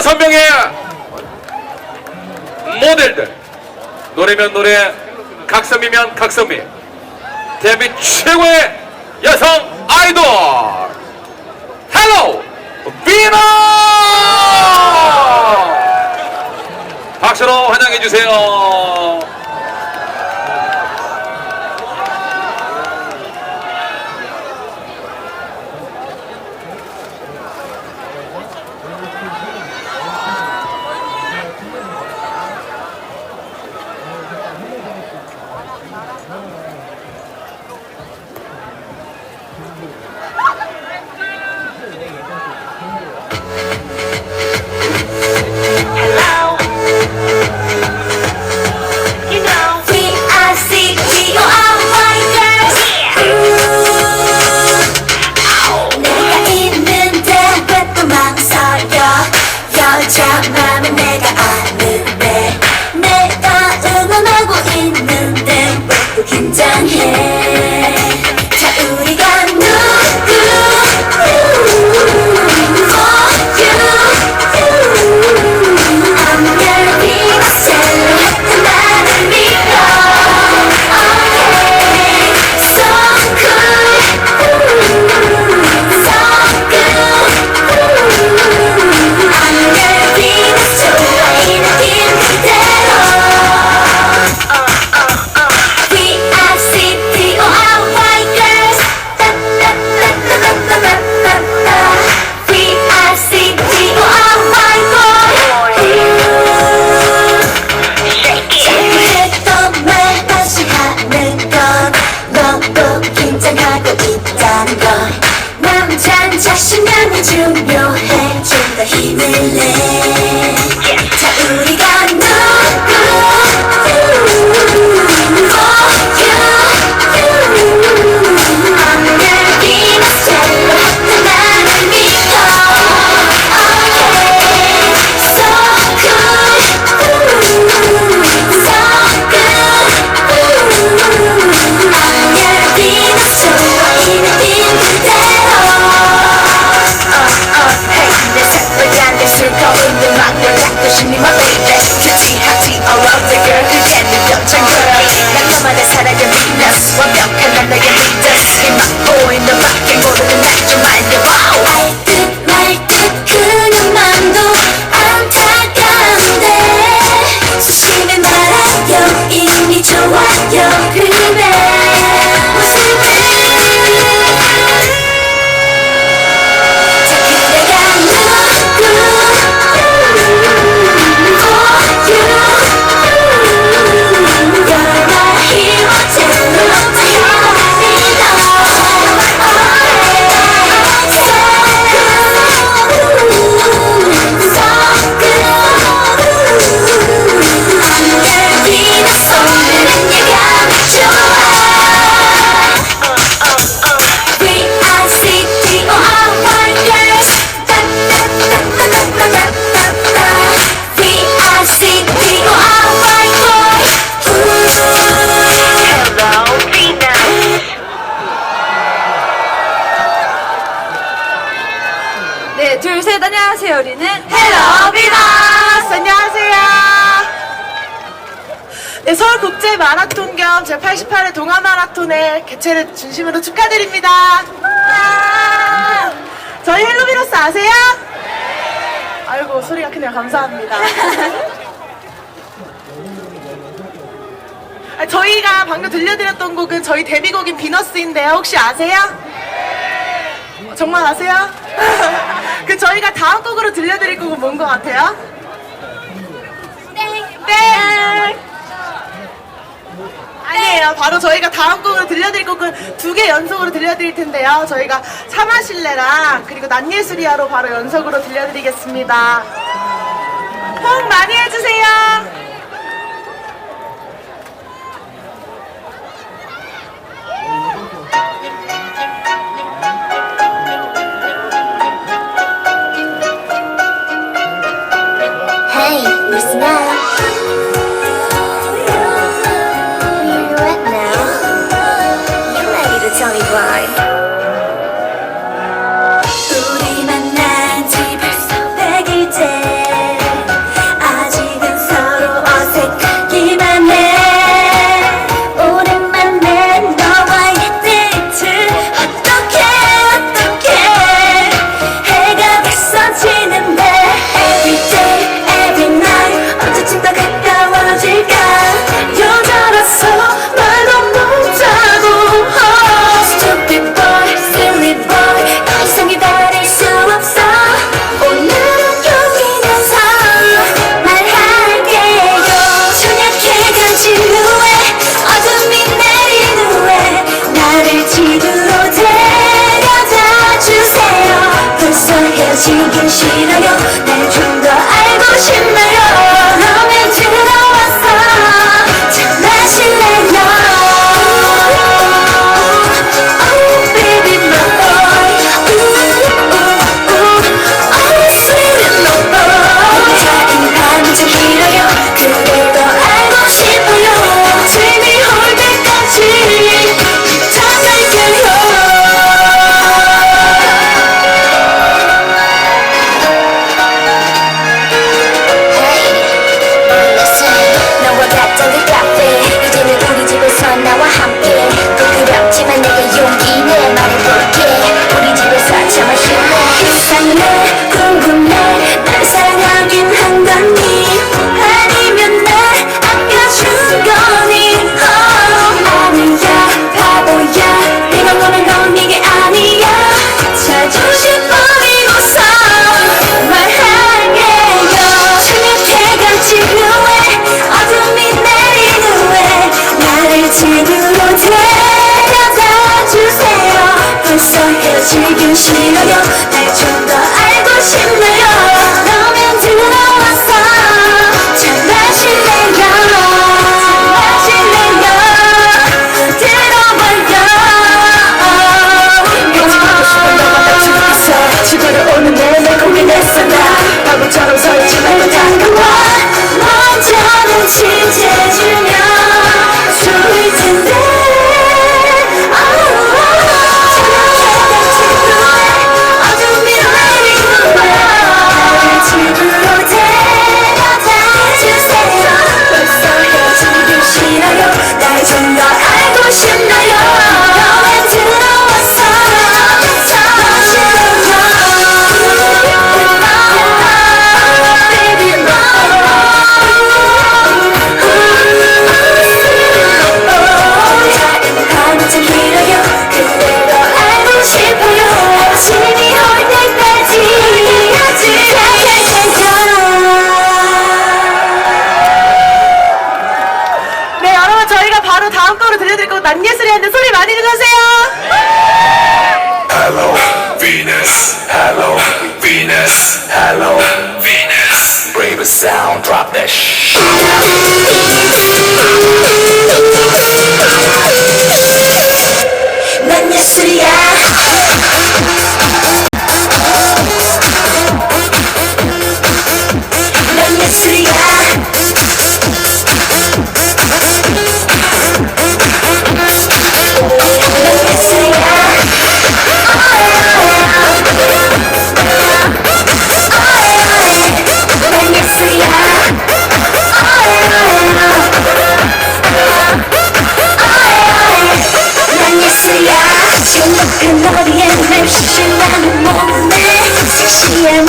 여섯 명의 모델들. 노래면 노래 각성미면 각성미. 대한민국 최고의 여성 아이돌. 헬로 비너 박수로 환영해 주세요. você. 자신감이 중요해. 좀더 힘을 내 Yeah. 개최를 진심으로 축하드립니다. 와! 저희 헬로 비너스 아세요? 아이고 소리가 크네요. 감사합니다. 아, 저희가 방금 들려드렸던 곡은 저희 데뷔곡인 비너스인데요. 혹시 아세요? 어, 정말 아세요? 그 저희가 다음 곡으로 들려드릴 곡은 뭔 것 같아요? 땡! 아니에요. 바로 저희가 다음 곡으로 들려드릴 곡은 두 개 연속으로 들려드릴 텐데요. 저희가 사마실레랑 그리고 난예수리아로 바로 연속으로 들려드리겠습니다. 호응 많이 해주세요. 신하며 벌써 헤어지긴 싫어요 날 좀 더 알고 싶네요. 너면 들어와서 잘 마실래요 잘 마실래요 들어와요. 같이 먹고 싶은 너와 나 죽겠어. 집으로 오는 내내 고민했어 나? 바보처럼 서 있지 말고 다가와 먼저는 진짜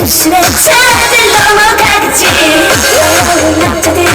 내 차를 넘어가겠지 남자들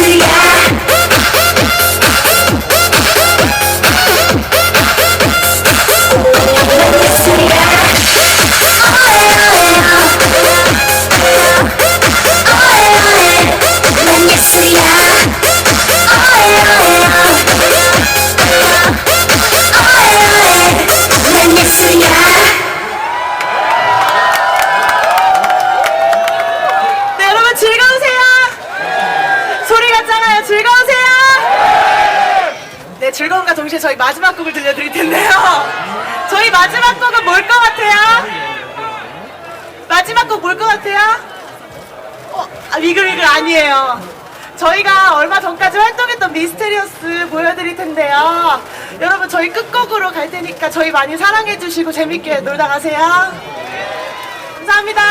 to the. 즐거움과 동시에 저희 마지막 곡을 들려드릴 텐데요. 저희 마지막 곡은 뭘 것 같아요? 마지막 곡 뭘 것 같아요? 어, 아, 위글위글 아니에요. 저희가 얼마 전까지 활동했던 미스테리어스 보여드릴 텐데요. 여러분 저희 끝곡으로 갈 테니까 저희 많이 사랑해주시고 재밌게 놀다 가세요. 감사합니다.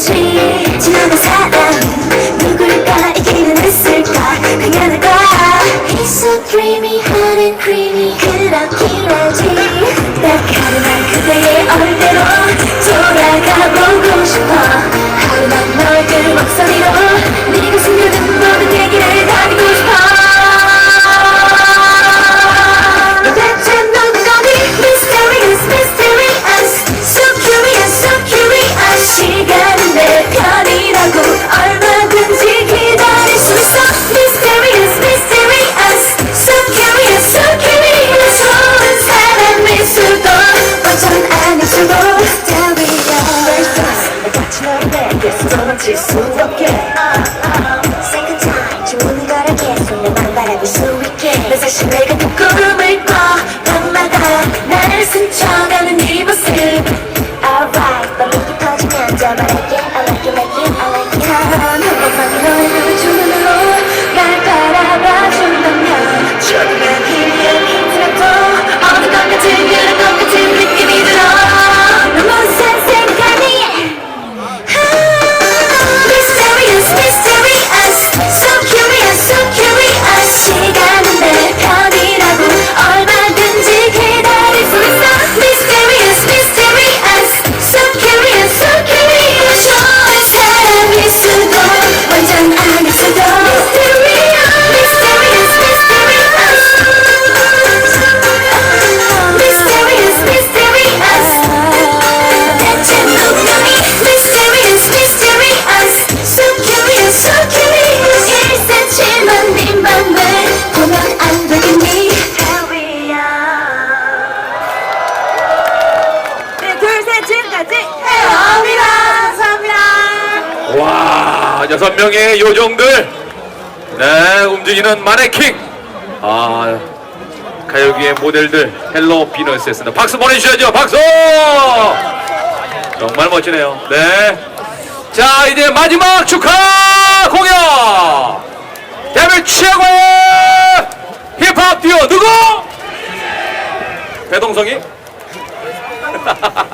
건지. 지나간 사랑 누굴까? 이기는 했을까? 그녀는 거야 He's so dreamy hot and creamy. 그렇긴 하지. Jordan. I like 여섯 명의 요정들. 네 움직이는 마네킹. 아 가요계의 모델들 헬로 비너스였습니다. 박수 보내주셔야죠 박수! 정말 멋지네요. 네자 이제 마지막 축하 공연! 대회 최고의 힙합 듀오 누구? 배동성이?